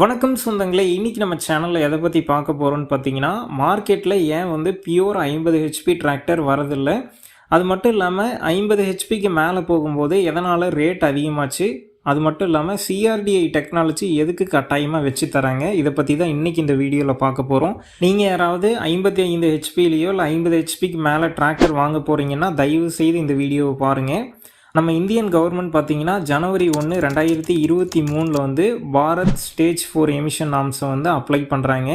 வணக்கம் சொந்தங்களே இன்றைக்கி நம்ம சேனலில் எதை பற்றி பார்க்க போகிறோம்னு பார்த்தீங்கன்னா மார்க்கெட்டில் ஏன் வந்து பியூர் ஐம்பது ஹெச்பி டிராக்டர் வரதில்லை? அது மட்டும் இல்லாமல் ஐம்பது ஹெச்பிக்கு மேலே போகும்போது எதனால் ரேட் அதிகமாச்சு? அது மட்டும் இல்லாமல் சிஆர்டிஐ டெக்னாலஜி எதுக்கு கட்டாயமாக வச்சு தராங்க? இதை பற்றி தான் இன்றைக்கி இந்த வீடியோவில் பார்க்க போகிறோம் நீங்கள் யாராவது ஐம்பத்தி ஐந்து ஹெச்பிலேயோ இல்லை ஐம்பது ஹெச்பிக்கு மேலே டிராக்டர் வாங்க போகிறீங்கன்னா தயவு செய்து இந்த வீடியோவை பாருங்கள் நம்ம இந்தியன் கவர்மெண்ட் பார்த்தீங்கன்னா ஜனவரி ஒன்று ரெண்டாயிரத்தி இருபத்தி மூணில் வந்து பாரத் ஸ்டேஜ் ஃபோர் எமிஷன் நாம்ஸை வந்து அப்ளை பண்ணுறாங்க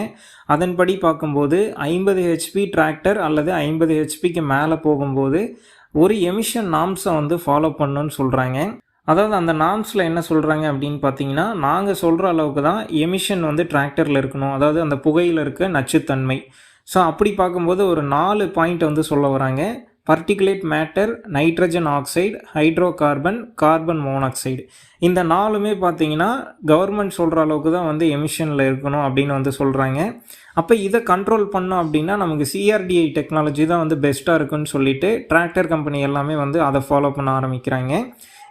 அதன்படி பார்க்கும்போது ஐம்பது ஹெச்பி டிராக்டர் அல்லது ஐம்பது ஹெச்பிக்கு மேலே போகும்போது ஒரு எமிஷன் நாம்ஸை வந்து ஃபாலோ பண்ணுன்னு சொல்கிறாங்க அதாவது அந்த நாம்ஸில் என்ன சொல்கிறாங்க அப்படின்னு பார்த்தீங்கன்னா நாங்கள் சொல்கிற அளவுக்கு தான் எமிஷன் வந்து டிராக்டரில் இருக்கணும். அதாவது அந்த புகையில் இருக்க நச்சுத்தன்மை. ஸோ அப்படி பார்க்கும்போது ஒரு நாலு பாயிண்ட் வந்து சொல்ல வராங்க. Particulate matter nitrogen oxide hydrocarbon carbon monoxide இந்த நாலுமே பார்த்தீங்கன்னா கவர்மெண்ட் சொல்கிற அளவுக்கு தான் வந்து எமிஷனில் இருக்கணும் அப்படின்னு வந்து சொல்கிறாங்க அப்போ இதை கண்ட்ரோல் பண்ணோம் அப்படின்னா நமக்கு சிஆர்டிஐ டெக்னாலஜி தான் வந்து பெஸ்ட்டாக இருக்குன்னு சொல்லிட்டு டிராக்டர் கம்பெனி எல்லாமே வந்து அதை ஃபாலோ பண்ண ஆரம்பிக்கிறாங்க.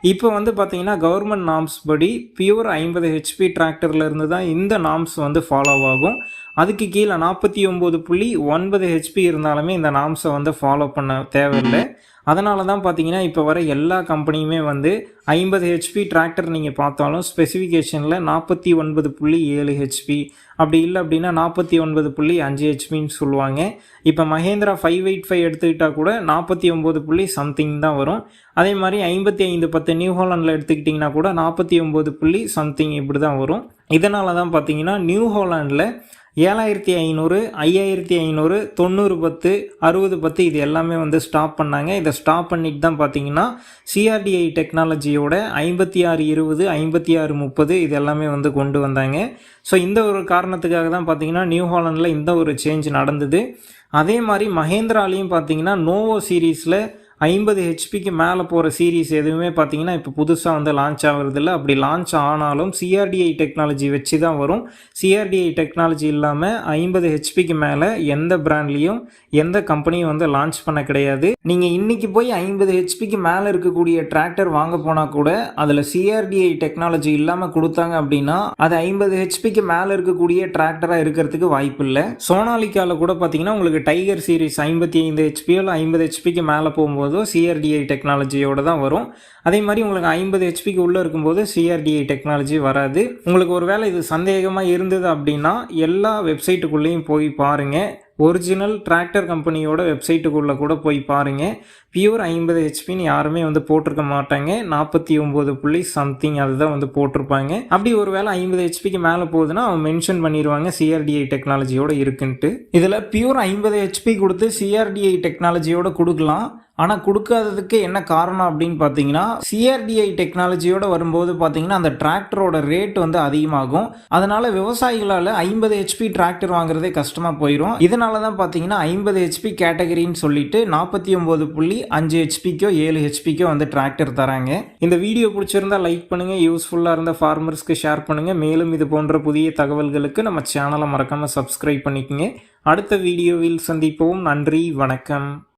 இப்போ வந்து பார்த்தீங்கன்னா கவர்மெண்ட் நாம்ஸ் படி பியூர் ஐம்பது ஹெச்பி டிராக்டர்லேருந்து தான் இந்த நாம்ஸ் வந்து ஃபாலோ ஆகும். அதுக்கு கீழே நாற்பத்தி ஒம்பது புள்ளி ஒன்பது ஹெச்பி இருந்தாலுமே இந்த நாம்ஸை வந்து ஃபாலோ பண்ண தேவையில்லை. அதனால தான் பார்த்தீங்கன்னா இப்போ வர எல்லா கம்பெனியுமே வந்து ஐம்பது ஹெச்பி டிராக்டர் நீங்கள் பார்த்தாலும் ஸ்பெசிஃபிகேஷனில் நாற்பத்தி ஒன்பது புள்ளி ஏழு ஹெச்பி அப்படி இல்லை அப்படின்னா நாற்பத்தி ஒன்பது புள்ளி அஞ்சு ஹெச்பின்னு சொல்லுவாங்க. இப்போ மகேந்திரா ஃபைவ் எயிட் ஃபைவ் எடுத்துக்கிட்டால் கூட நாற்பத்தி ஒம்பது புள்ளி சம்திங் தான் வரும். அதே மாதிரி ஐம்பத்தி ஐந்து பத்து நியூ ஹாலண்டில் எடுத்துக்கிட்டிங்கன்னா கூட நாற்பத்தி ஒம்பது புள்ளி சம்திங் இப்படி தான் வரும். இதனால தான் பார்த்தீங்கன்னா நியூ ஹாலாண்டில் ஏழாயிரத்தி ஐநூறு ஐயாயிரத்தி ஐநூறு தொண்ணூறு பத்து அறுபது பத்து இது எல்லாமே வந்து ஸ்டாப் பண்ணாங்க. இதை ஸ்டாப் பண்ணிட்டு தான் பார்த்தீங்கன்னா சிஆர்டிஐ டெக்னாலஜியோட ஐம்பத்தி ஆறு இருபது ஐம்பத்தி ஆறு முப்பது இது எல்லாமே வந்து கொண்டு வந்தாங்க. ஸோ இந்த ஒரு காரணத்துக்காக தான் பார்த்தீங்கன்னா நியூ ஹாலண்டில் இந்த ஒரு சேஞ்ச் நடந்தது. அதே மாதிரி மகேந்திராலையும் பார்த்தீங்கன்னா நோவோ சீரீஸில் ஐம்பது ஹெச்பிக்கு மேலே போகிற சீரீஸ் எதுவுமே பார்த்தீங்கன்னா இப்போ புதுசாக வந்து லான்ச் ஆகிறதில்ல. அப்படி லான்ச் ஆனாலும் சிஆர்டிஐ டெக்னாலஜி வச்சு தான் வரும். சிஆர்டிஐ டெக்னாலஜி இல்லாமல் ஐம்பது ஹெச்பிக்கு மேலே எந்த பிராண்ட்லேயும் எந்த கம்பெனியும் வந்து லான்ச் பண்ண கிடையாது. நீங்கள் இன்றைக்கி போய் ஐம்பது ஹெச்பிக்கு மேலே இருக்கக்கூடிய டிராக்டர் வாங்க போனால் கூட அதில் சிஆர்டிஐ டெக்னாலஜி இல்லாமல் கொடுத்தாங்க அப்படின்னா அது ஐம்பது ஹெச்பிக்கு மேலே இருக்கக்கூடிய டிராக்டராக இருக்கிறதுக்கு வாய்ப்பு இல்லை. சோனாலிக்காவில் கூட பார்த்தீங்கன்னா உங்களுக்கு டைகர் சீரிஸ் ஐம்பத்தி ஐந்து ஹெச்பியோ இல்லை ஐம்பது ஹெச்பிக்கு மேலே போகும்போது போதோ சிஆர்டிஐ டெக்னாலஜியோடு தான் வரும். அதே மாதிரி உங்களுக்கு ஐம்பது ஹெச்பிக்கு உள்ளே இருக்கும்போது சிஆர்டிஐ டெக்னாலஜி வராது. உங்களுக்கு ஒரு வேளை இது சந்தேகமாக இருந்தது அப்படின்னா எல்லா வெப்சைட்டுக்குள்ளேயும் போய் பாருங்கள் ஒரிஜினல் டிராக்டர் கம்பெனியோட வெப்சைட்டுக்குள்ளே கூட போய் பாருங்கள் பியூர் ஐம்பது ஹெச்பின்னு யாருமே வந்து போட்டிருக்க மாட்டாங்க. நாற்பத்தி ஒம்பது புள்ளி சம்திங் அதுதான் வந்து போட்டிருப்பாங்க. அப்படி ஒரு வேளை ஐம்பது ஹெச்பிக்கு மேலே போகுதுன்னா அவங்க மென்ஷன் பண்ணிடுவாங்க சிஆர்டிஐ டெக்னாலஜியோட இருக்குன்ட்டு. இதில் பியூர் ஐம்பது ஹெச்பி கொடுத்து சிஆர்டிஐ டெக்னாலஜியோட கொடுக்கலாம். ஆனால் கொடுக்காததுக்கு என்ன காரணம் அப்படின்னு பார்த்தீங்கன்னா சிஆர்டிஐ டெக்னாலஜியோட வரும்போது பார்த்தீங்கன்னா அந்த டிராக்டரோட ரேட் வந்து அதிகமாகும். அதனால விவசாயிகளால் ஐம்பது ஹெச்பி டிராக்டர் வாங்குறதே கஷ்டமாக போயிடும் இதனால தான் பார்த்தீங்கன்னா ஐம்பது ஹெச்பி கேட்டகரின்னு சொல்லிட்டு நாற்பத்தி ஒம்பது புள்ளி அஞ்சு ஹெச்பிக்கோ ஏழு ஹெச்பிக்கோ வந்து டிராக்டர் தராங்க. இந்த வீடியோ பிடிச்சிருந்தா லைக் பண்ணுங்கள் யூஸ்ஃபுல்லாக இருந்த ஃபார்மர்ஸ்க்கு ஷேர் பண்ணுங்கள் மேலும் இது போன்ற புதிய தகவல்களுக்கு நம்ம சேனலை மறக்காமல் சப்ஸ்கிரைப் பண்ணிக்கோங்க. அடுத்த வீடியோவில் சந்திப்போம். நன்றி. வணக்கம்.